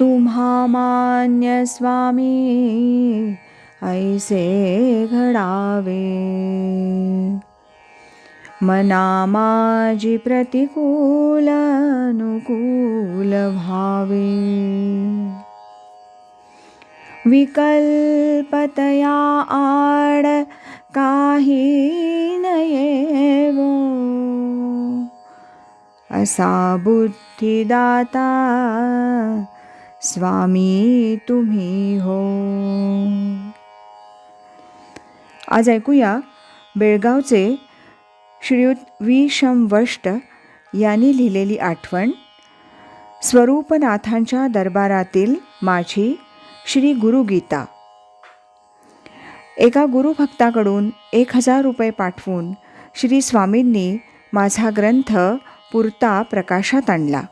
तुम्हा मान्य स्वामी ऐसे घडावे। मना माझी प्रतिकूल अनुकूल भावे विकल्पतया आड काही नयेवो असा बुद्धिदाता स्वामी तुम्ही हो. आज ऐकूया बेळगावचे श्रीयुत वी वष्ट यांनी लिहिलेली आठवण. स्वरूपनाथांच्या दरबारातील माझी श्री गुरुगीता एका गुरुभक्ताकडून एक हजार रुपये पाठवून श्री स्वामींनी माझा ग्रंथ पुरता प्रकाशात आणला.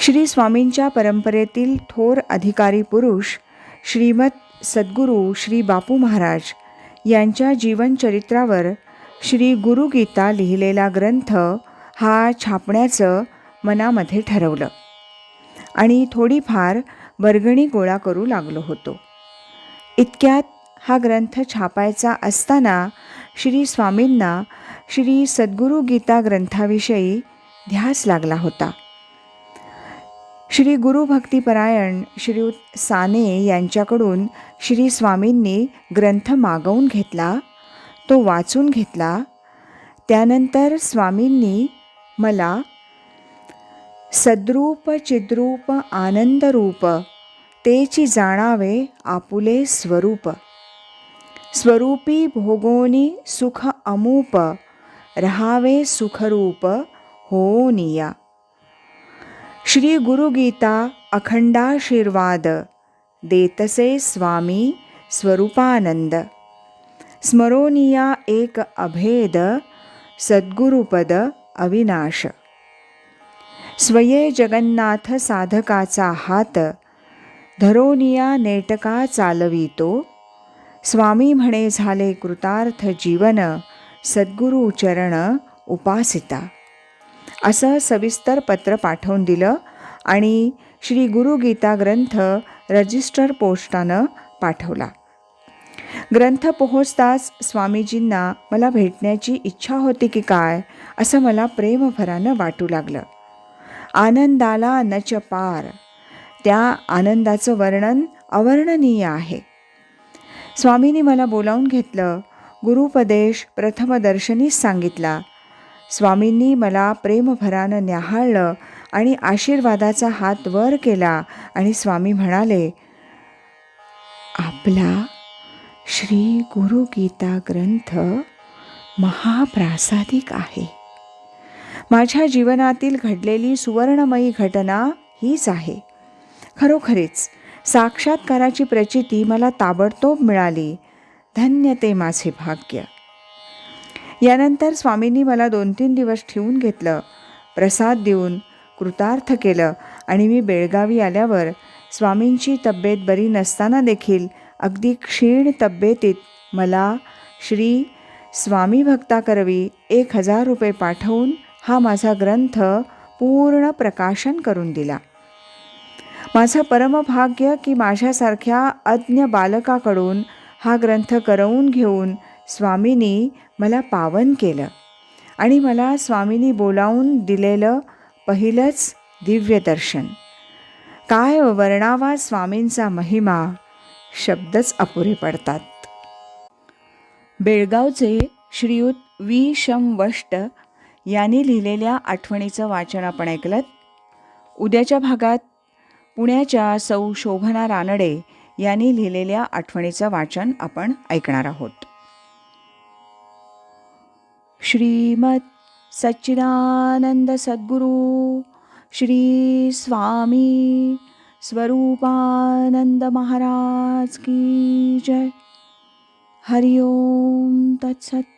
श्री स्वामींच्या परंपरेतील थोर अधिकारी पुरुष श्रीमत सद्गुरू श्री बापू महाराज यांच्या जीवनचरित्रावर श्री गुरुगीता लिहिलेला ग्रंथ हा छापण्याचं मनामध्ये ठरवलं. आणि थोडीफार वर्गणी गोळा करू लागलो होतो. इतक्यात हा ग्रंथ छापायचा असताना श्री स्वामींना श्री सद्गुरू गीता ग्रंथाविषयी ध्यास लागला होता. श्री गुरुभक्तिपरायण श्रीयुत साने यांच्याकडून श्री स्वामींनी ग्रंथ मागवून घेतला तो वाचून घेतला. त्यानंतर स्वामींनी मला सद्रूप चिद्रूप आनंदरूप तेची जाणावे आपुले स्वरूप स्वरूपी भोगोनी सुख अमूप रहावे सुखरूप होनिया. श्री गुरुगीता अखंडाशीर्वाद देतसे स्वामी स्वरूपानंद। स्मरोनिया एक अभेद सद्गुरुपद अविनाश। स्वये जगन्नाथ साधकाचा हात धरोनिया नेटका चालवितो। स्वामी म्हणे झाले कृतार्थ जीवन सद्गुरुचरण उपासिता। असं सविस्तर पत्र पाठवून दिलं आणि श्री गुरुगीता ग्रंथ रजिस्टर पोस्टानं पाठवला. ग्रंथ पोहोचताच स्वामीजींना मला भेटण्याची इच्छा होती की काय असं मला प्रेमभरानं वाटू लागलं. आनंदाला नच पार. त्या आनंदाचं वर्णन अवर्णनीय आहे. स्वामींनी मला बोलावून घेतलं. गुरुपदेश प्रथमदर्शनीच सांगितला. स्वामींनी मला प्रेमभरानं न्याहाळलं आणि आशीर्वादाचा हात वर केला आणि स्वामी म्हणाले आपला श्री गुरुगीता ग्रंथ महाप्रासादिक आहे. माझ्या जीवनातील घडलेली सुवर्णमयी घटना हीच आहे. खरोखरीच साक्षात्काराची प्रचिती मला ताबडतोब मिळाली. धन्य ते माझे भाग्य. यानंतर स्वामींनी मला दोन तीन दिवस ठेवून घेतलं प्रसाद देऊन कृतार्थ केलं आणि मी बेळगावी आल्यावर स्वामींची तब्येत बरी नसताना देखील अगदी क्षीण तब्येतीत मला श्री स्वामी भक्ताकरवी एक हजार रुपये पाठवून हा माझा ग्रंथ पूर्ण प्रकाशन करून दिला. माझं परमभाग्य की माझ्यासारख्या अज्ञ बालकाकडून हा ग्रंथ करवून घेऊन स्वामींनी मला पावन केलं आणि मला स्वामींनी बोलावून दिलेलं पहिलंच दिव्यदर्शन काय वर्णावा स्वामींचा महिमा शब्दच अपुरे पडतात. बेळगावचे श्रीयुत वी शम वष्ट यांनी लिहिलेल्या आठवणीचं वाचन आपण ऐकलं उद्याच्या भागात पुण्याच्या सौ शोभना रानडे यांनी लिहिलेल्या आठवणीचं वाचन आपण ऐकणार आहोत. श्रीमत् सच्चिदानन्दसद्गुरु श्रीमत्सच्चिदानन्दसद्गुरुश्रीस्वामी स्वरूपानन्दमहाराज की जय। हरि ओं तत्सत्।